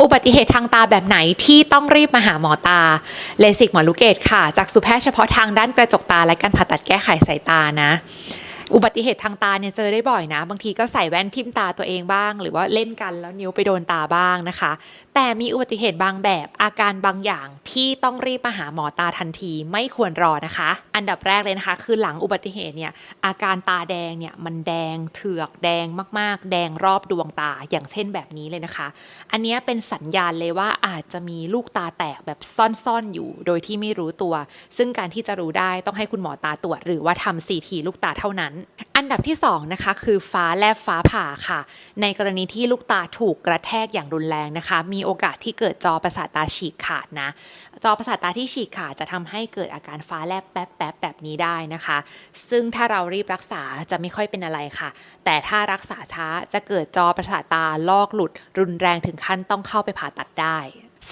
อุบัติเหตุทางตาแบบไหนที่ต้องรีบมาหาหมอตา เลสิกหมอลูกเกตค่ะ จากสุแพทย์เฉพาะทางด้านกระจกตาและการผ่าตัดแก้ไขสายตานะ อุบัติเหตุทางตาเนี่ยเจอได้บ่อยนะ บางทีก็ใส่แว่นทิ่มตาตัวเองบ้าง หรือว่าเล่นกันแล้วนิ้วไปโดนตาบ้างนะคะ แต่มีอุบัติเหตุบางแบบอาการบางอย่างที่ต้องรีบมาหาหมอตาทันทีไม่ควรรอนะคะ อันดับแรกเลยนะคะ คือหลังอุบัติเหตุเนี่ยอาการตาแดงเนี่ยมันแดงเถือกแดงมาก ๆ แดงรอบดวงตาอย่างเช่นแบบนี้เลยนะคะ อันนี้เป็นสัญญาณเลยว่าอาจจะมีลูกตาแตกแบบซ่อนๆอยู่ โดยที่ไม่รู้ตัว ซึ่งการที่จะรู้ได้ต้องให้คุณหมอตาตรวจ หรือว่าทำ CT ลูกตาเท่านั้นอันดับที่2นะคะคือฟ้าแลบฟ้าผ่าค่ะ ในกรณีที่ลูกตาถูกกระแทกอย่างรุนแรงนะคะ มีโอกาสที่เกิดจอประสาทตาฉีกขาดนะจอประสาทตาที่ฉีกขาดจะทำให้เกิดอาการฟ้าแลบแป๊บๆแบบนี้ได้นะคะ ซึ่งถ้าเรารีบรักษาจะไม่ค่อยเป็นอะไรค่ะ แต่ถ้ารักษาช้าจะเกิดจอประสาทตาลอกหลุด รุนแรงถึงขั้นต้องเข้าไปผ่าตัดได้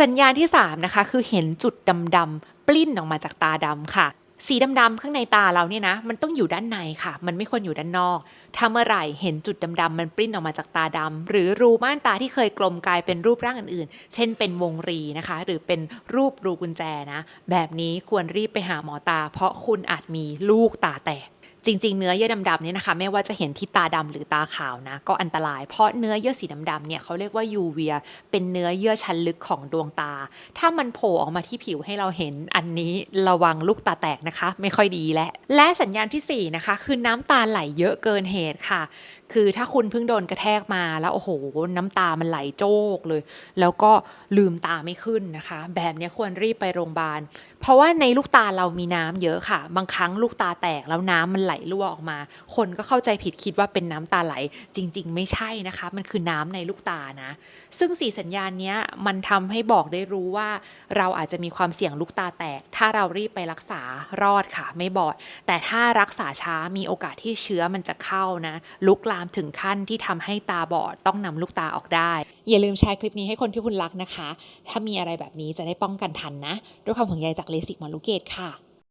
สัญญาณที่ 3 นะคะ คือเห็นจุดดำๆปลิ้นออกมาจากตาดำค่ะ สีดำๆข้างในตาเราเนี่ยนะ มันต้องอยู่ด้านในค่ะ มันไม่ควรอยู่ด้านนอกถ้าเมื่อไหร่เห็นจุดดำๆมันปริ้นออกมาจากตาดำหรือรูม่านตาที่เคยกลมกลายเป็นรูปร่างอื่นๆ เช่นเป็นวงรีนะคะ หรือเป็นรูปรูกุญแจนะ แบบนี้ควรรีบไปหาหมอตา เพราะคุณอาจมีลูกตาแตก จริง ๆ เนื้อเยื่อดำๆเนี่ยนะคะไม่ว่าจะเห็นที่ตาดำหรือตาขาวนะก็อันตราย เพราะเนื้อเยื่อสีดำๆเนี่ยเขาเรียกว่ายูเวียเป็นเนื้อเยื่อชั้นลึกของดวงตา ถ้ามันโผล่ออกมาที่ผิวให้เราเห็นอันนี้ระวังลูกตาแตกนะคะ ไม่ค่อยดีและและสัญญาณทีสี่4นะคะคือน้ำตาไหลเยอะเกินเหตุค่ะคือถ้าคุณเพิ่งโดนกระแทกมาแล้วโอ้โห น้ำตามันไหลโจกเลย แล้วก็ลืมตาไม่ขึ้นนะคะ แบบนี้ควรรีบไปโรงพยาบาล เพราะว่าในลูกตาเรามีน้ำเยอะค่ะ บางครั้งลูกตาแตกแล้วน้ำมันไหลรั่วออกมา คนก็เข้าใจผิดคิดว่าเป็นน้ำตาไหลจริง ๆ ไม่ใช่นะคะ มันคือน้ำในลูกตานะ ซึ่งสีสัญญาณนี้มันทำให้บอกได้รู้ว่า เราอาจจะมีความเสี่ยงลูกตาแตก ถ้าเรารีบไปรักษารอดค่ะ ไม่บอด แต่ถ้ารักษาช้ามีโอกาสที่เชื้อมันจะเข้านะลุกลาามถึงขั้นที่ทำให้ตาบอดต้องนำลูกตาออกได้ อย่าลืมแชร์คลิปนี้ให้คนที่คุณรักนะคะ ถ้ามีอะไรแบบนี้จะได้ป้องกันทันนะ ด้วยความห่วงใยจากเลสิกมอลูเกตค่ะ